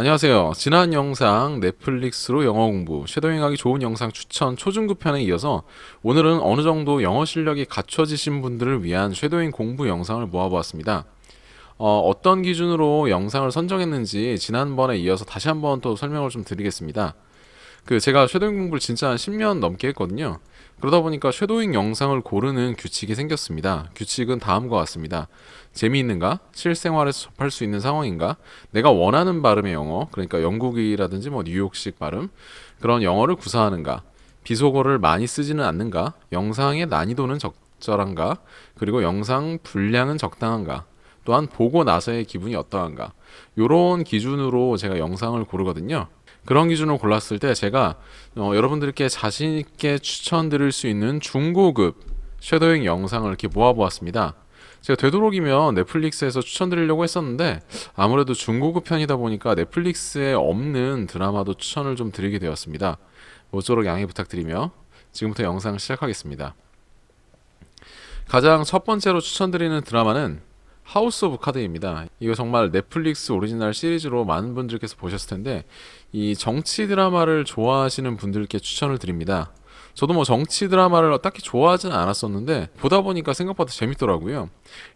안녕하세요. 지난 영상 넷플릭스로 영어 공부, 쉐도잉하기 좋은 영상 추천 초중급 편에 이어서 오늘은 어느 정도 영어 실력이 갖춰지신 분들을 위한 쉐도잉 공부 영상을 모아보았습니다. 어, 어떤 기준으로 영상을 선정했는지 지난번에 이어서 다시 한번 또 설명을 좀 드리겠습니다. 그 제가 쉐도잉 공부를 진짜 한 10년 넘게 했거든요. 그러다 보니까 쉐도잉 영상을 고르는 규칙이 생겼습니다. 규칙은 다음과 같습니다. 재미있는가? 실생활에서 접할 수 있는 상황인가? 내가 원하는 발음의 영어, 그러니까 영국이라든지 뭐 뉴욕식 발음, 그런 영어를 구사하는가? 비속어를 많이 쓰지는 않는가? 영상의 난이도는 적절한가? 그리고 영상 분량은 적당한가? 또한 보고 나서의 기분이 어떠한가? 요런 기준으로 제가 영상을 고르거든요. 그런 기준으로 골랐을 때 제가 어, 여러분들께 자신 있게 추천드릴 수 있는 중고급 쉐도잉 영상을 이렇게 모아보았습니다. 제가 되도록이면 넷플릭스에서 추천드리려고 했었는데 아무래도 중고급 편이다 보니까 넷플릭스에 없는 드라마도 추천을 좀 드리게 되었습니다. 모쪼록 양해 부탁드리며 지금부터 영상 시작하겠습니다. 가장 첫 번째로 추천드리는 드라마는 하우스 오브 카드입니다. 이거 정말 넷플릭스 오리지널 시리즈로 많은 분들께서 보셨을 텐데 이 정치 드라마를 좋아하시는 분들께 추천을 드립니다. 저도 뭐 정치 드라마를 딱히 좋아하진 않았었는데 보다 보니까 생각보다 재밌더라고요.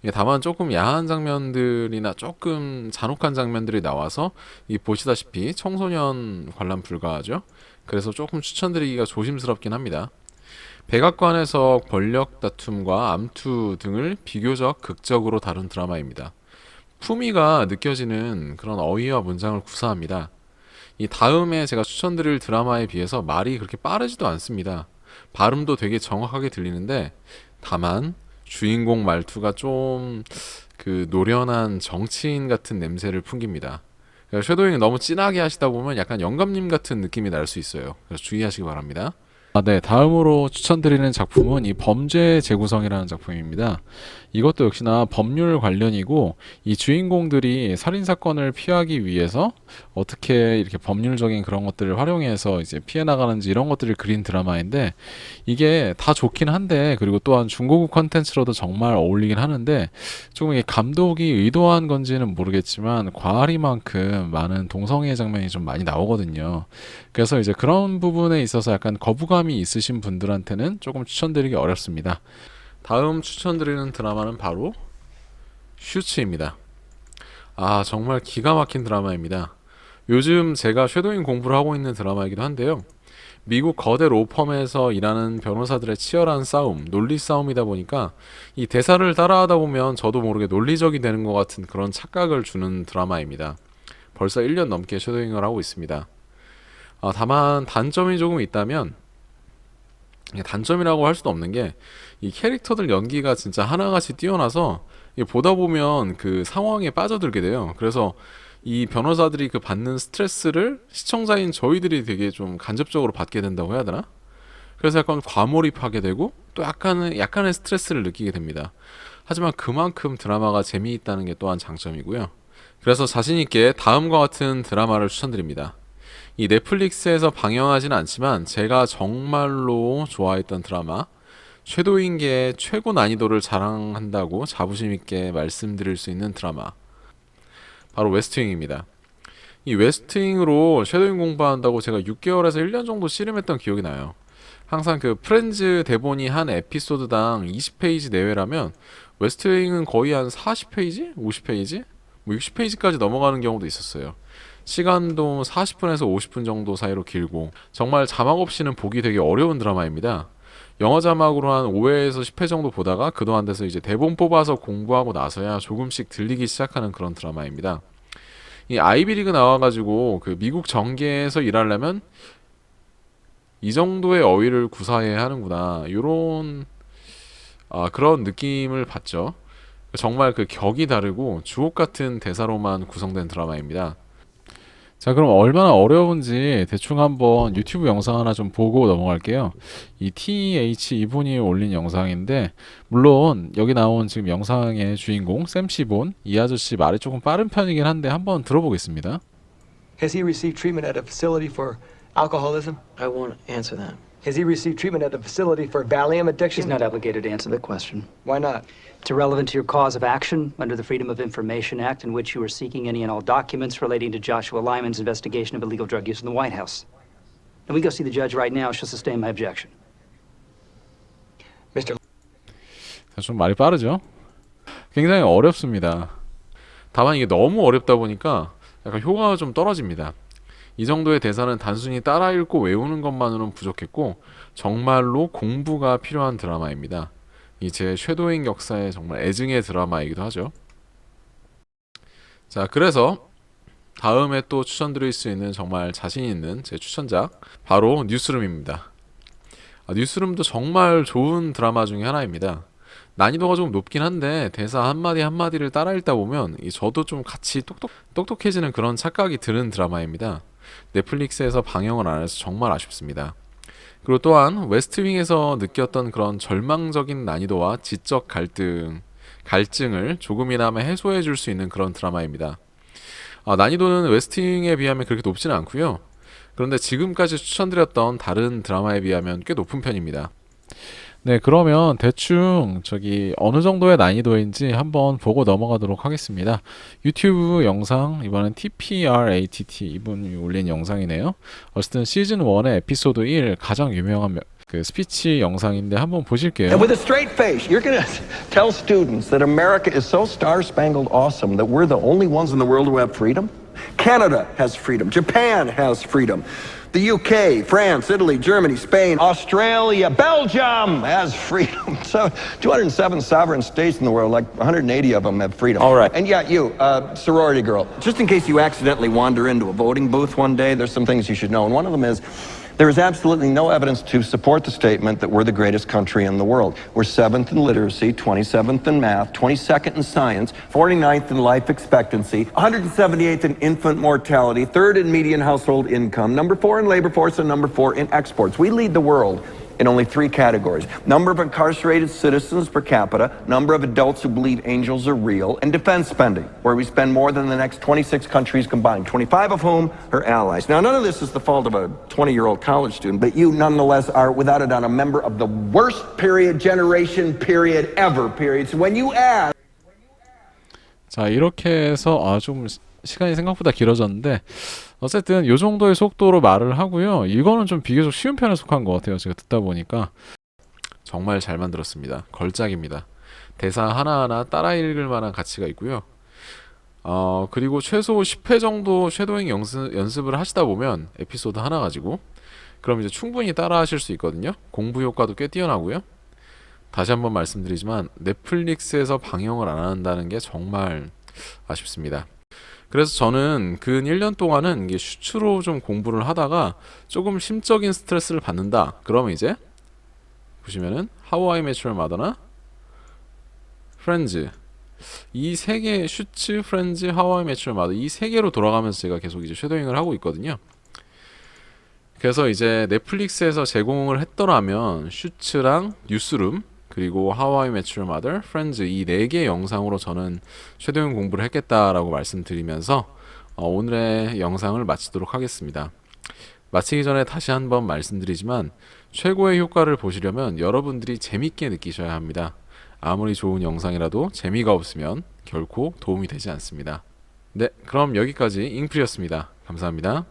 예, 다만 조금 야한 장면들이나 조금 잔혹한 장면들이 나와서 이 보시다시피 청소년 관람 불가하죠. 그래서 조금 추천드리기가 조심스럽긴 합니다. 백악관에서 권력 다툼과 암투 등을 비교적 극적으로 다룬 드라마입니다. 품위가 느껴지는 그런 어휘와 문장을 구사합니다. 이 다음에 제가 추천드릴 드라마에 비해서 말이 그렇게 빠르지도 않습니다. 발음도 되게 정확하게 들리는데 다만 주인공 말투가 좀 그 노련한 정치인 같은 냄새를 풍깁니다. 그러니까 쉐도잉 너무 진하게 하시다 보면 약간 영감님 같은 느낌이 날 수 있어요. 그래서 주의하시기 바랍니다. 아, 네. 다음으로 추천드리는 작품은 이 범죄 재구성이라는 작품입니다. 이것도 역시나 법률 관련이고 이 주인공들이 살인 사건을 피하기 위해서 어떻게 이렇게 법률적인 그런 것들을 활용해서 이제 피해 나가는지 이런 것들을 그린 드라마인데 이게 다 좋긴 한데 그리고 또한 중고급 컨텐츠로도 정말 어울리긴 하는데 조금 이게 감독이 의도한 건지는 모르겠지만 과하리만큼 많은 동성애 장면이 좀 많이 나오거든요. 그래서 이제 그런 부분에 있어서 약간 거부감 이 있으신 분들한테는 조금 추천드리기 어렵습니다. 다음 추천드리는 드라마는 바로 슈츠입니다. 아, 정말 기가 막힌 드라마입니다. 요즘 제가 쉐도잉 공부를 하고 있는 드라마이기도 한데요. 미국 거대 로펌에서 일하는 변호사들의 치열한 싸움, 논리 싸움이다 보니까 이 대사를 따라하다 보면 저도 모르게 논리적이 되는 것 같은 그런 착각을 주는 드라마입니다. 벌써 1년 넘게 쉐도잉을 하고 있습니다. 아, 다만 단점이 조금 있다면 단점이라고 할 수도 없는 게 이 캐릭터들 연기가 진짜 하나같이 뛰어나서 보다 보면 그 상황에 빠져들게 돼요. 그래서 이 변호사들이 그 받는 스트레스를 시청자인 저희들이 되게 좀 간접적으로 받게 된다고 해야 되나? 그래서 약간 과몰입하게 되고 또 약간의 약간의 스트레스를 느끼게 됩니다. 하지만 그만큼 드라마가 재미있다는 게 또한 장점이고요. 그래서 자신 있게 다음과 같은 드라마를 추천드립니다. 이 넷플릭스에서 방영하지는 않지만 제가 정말로 좋아했던 드라마 쉐도잉계의 최고 난이도를 자랑한다고 자부심 있게 말씀드릴 수 있는 드라마 바로 웨스트윙입니다. 이 웨스트윙으로 쉐도잉 공부한다고 제가 6개월에서 1년 정도 씨름했던 기억이 나요. 항상 그 프렌즈 대본이 한 에피소드당 20페이지 내외라면 웨스트윙은 거의 한 40페이지, 50페이지, 뭐 60페이지까지 넘어가는 경우도 있었어요. 시간도 40분에서 50분 정도 사이로 길고 정말 자막 없이는 보기 되게 어려운 드라마입니다. 영어 자막으로 한 5회에서 10회 정도 보다가 그동안 돼서 이제 대본 뽑아서 공부하고 나서야 조금씩 들리기 시작하는 그런 드라마입니다. 이 아이비리그 나와가지고 그 미국 정계에서 일하려면 이 정도의 어휘를 구사해야 하는구나. 요런 아, 그런 느낌을 받죠. 정말 그 격이 다르고 주옥 같은 대사로만 구성된 드라마입니다. 자, 그럼 얼마나 어려운지 대충 한번 유튜브 영상 하나 좀 보고 넘어갈게요. 이 TH 이분이 올린 영상인데, 물론 여기 나온 지금 영상의 주인공 샘 시본 이 아저씨 말이 조금 빠른 편이긴 한데 한번 들어보겠습니다. Has he received treatment at a facility for alcoholism? I won't answer that. Has he received treatment at the facility for Valium addiction? She's not obligated to answer the question. Why not? It's irrelevant to your cause of action under the Freedom of Information Act, in which you are seeking any and all documents relating to Joshua Lyman's investigation of illegal drug use in the White House. And we go see the judge right now. She'll sustain my objection. Mr. 좀 말이 빠르죠? 굉장히 어렵습니다. 다만 이게 너무 어렵다 보니까 약간 효과가 좀 떨어집니다. 이 정도의 대사는 단순히 따라 읽고 외우는 것만으로는 부족했고 정말로 공부가 필요한 드라마입니다. 이제 쉐도잉 역사의 정말 애증의 드라마이기도 하죠. 자, 그래서 다음에 또 추천드릴 수 있는 정말 자신 있는 제 추천작 바로 뉴스룸입니다. 아, 뉴스룸도 정말 좋은 드라마 중에 하나입니다. 난이도가 좀 높긴 한데 대사 한마디 한마디를 따라 읽다 보면 이 저도 좀 같이 똑똑, 똑똑해지는 그런 착각이 드는 드라마입니다. 넷플릭스에서 방영을 안 해서 정말 아쉽습니다. 그리고 또한 웨스트윙에서 느꼈던 그런 절망적인 난이도와 지적 갈등, 갈증을 조금이나마 해소해 줄 수 있는 그런 드라마입니다. 아, 난이도는 웨스팅에 비하면 그렇게 높지는 않고요. 그런데 지금까지 추천드렸던 다른 드라마에 비하면 꽤 높은 편입니다. 네, 그러면 대충 저기 어느 정도의 난이도인지 한번 보고 넘어가도록 하겠습니다. 유튜브 영상 이번엔 TPRATT 이분이 올린 영상이네요. 어쨌든 시즌 1의 에피소드 1 가장 유명한 명- 그 스피치 영상인데 한번 보실게요. And with a straight face, you're going to tell students that America is so star spangled awesome that we're the only ones in the world who have freedom? Canada has freedom. Japan has freedom. The UK, France, Italy, Germany, Spain, Australia, Belgium has freedom. So 207 sovereign states in the world, like 180 of them have freedom. All right. And yeah, you, uh, sorority girl, just in case you accidentally wander into a voting booth one day, there's some things you should know. And one of them is there is absolutely no evidence to support the statement that we're the greatest country in the world. We're seventh in literacy, 27th in math, 22nd in science, 49th in life expectancy, 178th in infant mortality, third in median household income, number four in labor force, and number four in exports. We lead the world in only three categories number of incarcerated citizens per capita, number of adults who believe angels are real, and defense spending, where we spend more than the next 26 countries combined, 25 of whom are allies. Now, none of this is the fault of a 20 year old college student, but you nonetheless are, without a doubt, a member of the worst period, generation, period, ever, period. So when you ask, 자 이렇게 해서 아 좀 시간이 생각보다 길어졌는데 어쨌든 요 정도의 속도로 말을 하고요. 이거는 좀 비교적 쉬운 편에 속한 것 같아요. 제가 듣다 보니까. 정말 잘 만들었습니다. 걸작입니다. 대사 하나하나 따라 읽을 만한 가치가 있고요. 어 그리고 최소 10회 정도 쉐도잉 연습, 연습을 하시다 보면 에피소드 하나 가지고 그럼 이제 충분히 따라 하실 수 있거든요. 공부 효과도 꽤 뛰어나고요. 다시 한번 말씀드리지만 넷플릭스에서 방영을 안 한다는 게 정말 아쉽습니다. 그래서 저는 근 1년 동안은 이게 슈츠로 좀 공부를 하다가 조금 심적인 스트레스를 받는다. 그러면 이제 보시면은 아이 매추얼 마더나 프렌즈 이 세 개 슈츠, 프렌즈, 아이 매추얼 마더 이 세 개로 돌아가면서 제가 계속 이제 쉐도잉을 하고 있거든요. 그래서 이제 넷플릭스에서 제공을 했더라면 슈츠랑 뉴스룸 그리고 하와이 매추얼 마더, 프렌즈 이네개 영상으로 저는 쉐도잉 공부를 했겠다라고 말씀드리면서 어, 오늘의 영상을 마치도록 하겠습니다. 마치기 전에 다시 한번 말씀드리지만 최고의 효과를 보시려면 여러분들이 재밌게 느끼셔야 합니다. 아무리 좋은 영상이라도 재미가 없으면 결코 도움이 되지 않습니다. 네, 그럼 여기까지 잉프리였습니다. 감사합니다.